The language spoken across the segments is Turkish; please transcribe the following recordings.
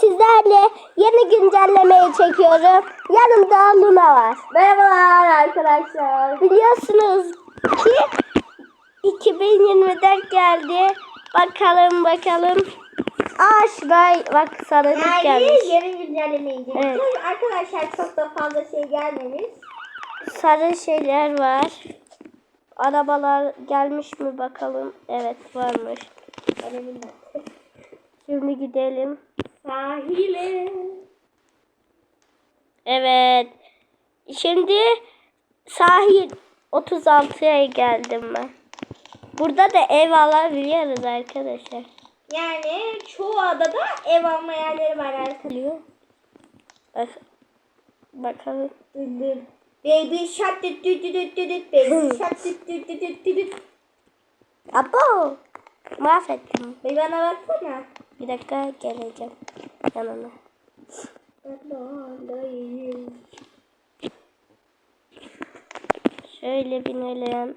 sizlerle yeni güncellemeyi çekiyorum. Yanımda Luna var. Merhabalar arkadaşlar. Biliyorsunuz ki 2024 geldi. Bakalım bakalım. Aa şuraya bak sarılık Yani gelmiş. yeni güncellemeyi inceleyeceğiz. Evet. Arkadaşlar çok da fazla şey gelmemiş. Sarı şeyler var. Arabalar gelmiş mi bakalım. Evet varmış. Şimdi gidelim. Sahile. Evet. Şimdi sahil 36'ya geldim ben. Burada da ev alabiliyoruz arkadaşlar. Yani çoğu adada ev alma yerleri var arkadaşlar. Bak, bakalım. Baby shark düt düt düt düt düt. Baby shark düt düt düt düt düt. Abo. Mahvettim. Bir bana baksana. Bir dakika geleceğim yanına. Şöyle binelim.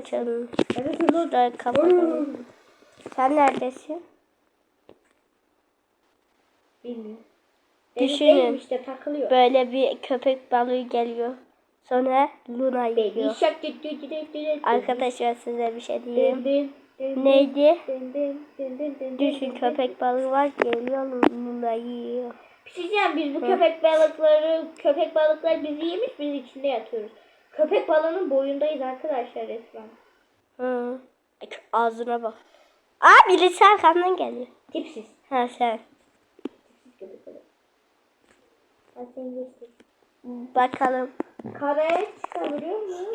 Uçalım. Şurayı kapatalım. Sen neredesin? Bilmiyorum. Düşünün. İşte takılıyor. Böyle bir köpek balığı geliyor. Sonra Luna düt. Arkadaşlar size bir şey diyeyim. Neydi? Düşün köpek balığı var geliyor Luna yiyor. Bir şey diyeceğim biz bu köpek balıkları köpek balıkları bizi yemiş biz içinde yatıyoruz. Köpek balığının boyundayız arkadaşlar resmen. Hı. Ağzına bak. Aa birisi arkamdan geliyor. Tipsiz. Ha sen. Tipsiz köpek balığı. Bakalım. Karaya çıkabiliyor muyum?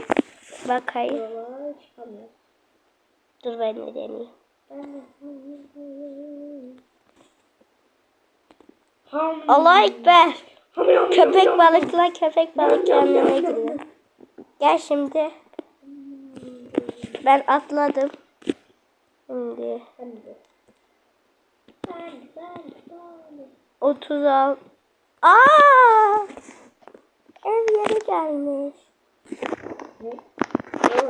Bakayım. Yola çıkamıyor. Dur ben de deneyeyim. Allah ekber. Köpek balıkla köpek balık yanına gidiyor. Gel şimdi. Ben atladım. Şimdi Ben de. Ben, ben, ben. 30 al. Aa! Ev yeri gelmiş.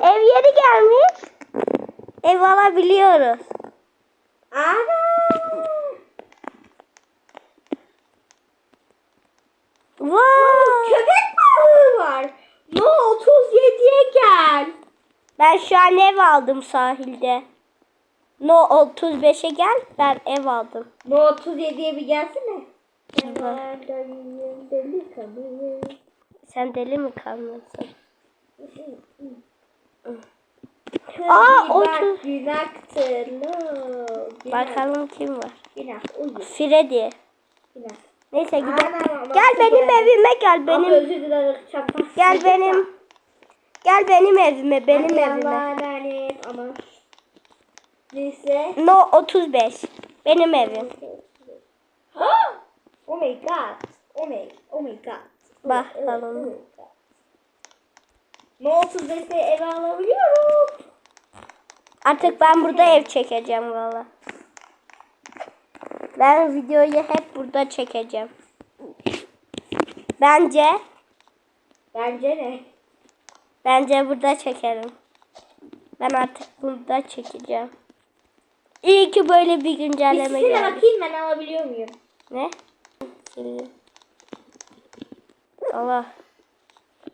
Ev yeri gelmiş. Ev alabiliyoruz. Ana! Vay! Köpek balığı var. No 37'ye gel. Ben şu an ev aldım sahilde. No 35'e gel. Ben ev aldım. No 37'ye bir gelsene. Delikanlı. Sen deli mi kalmasın? Kız Aa, o kız- Günahtır. No. Günah. Bakalım kim var? Günah. Uyu. Freddy. Günah. Neyse gidelim. Ama Gel benim evime gel Ama benim. özür dilerim. Çapak. Gel benim. Gel benim evime, benim Hadi evime. Allah'a emanet ama. Neyse. No 35. Benim evim. oh my god. Oh my, oh my god. Bakalım. Oh. No 35'te eve alabiliyorum. Artık ben burada ev çekeceğim valla. Ben videoyu hep burada çekeceğim. Bence, Bence ne? bence burada çekerim. Ben artık burada çekeceğim. İyi ki böyle bir Bir güncelleme geldi. bakayım ben alabiliyor muyum? Ne? Allah.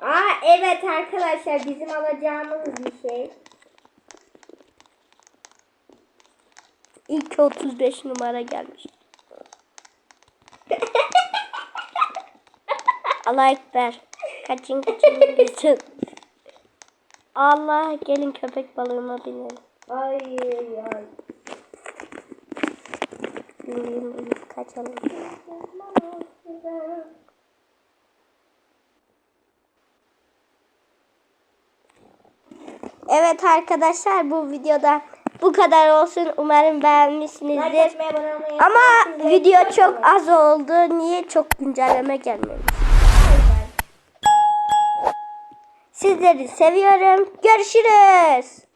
Aa evet arkadaşlar bizim alacağımız bir şey. Ki 35 numara gelmiş. Allah ekber. Kaçın kaçın kaçın. Allah gelin köpek balığıma binelim. Ay ay. Bineyim bineyim kaçalım. Evet arkadaşlar bu videoda bu kadar olsun. Umarım beğenmişsinizdir. Ama video çok az oldu. Niye çok güncelleme gelmemiş? Sizleri seviyorum. Görüşürüz.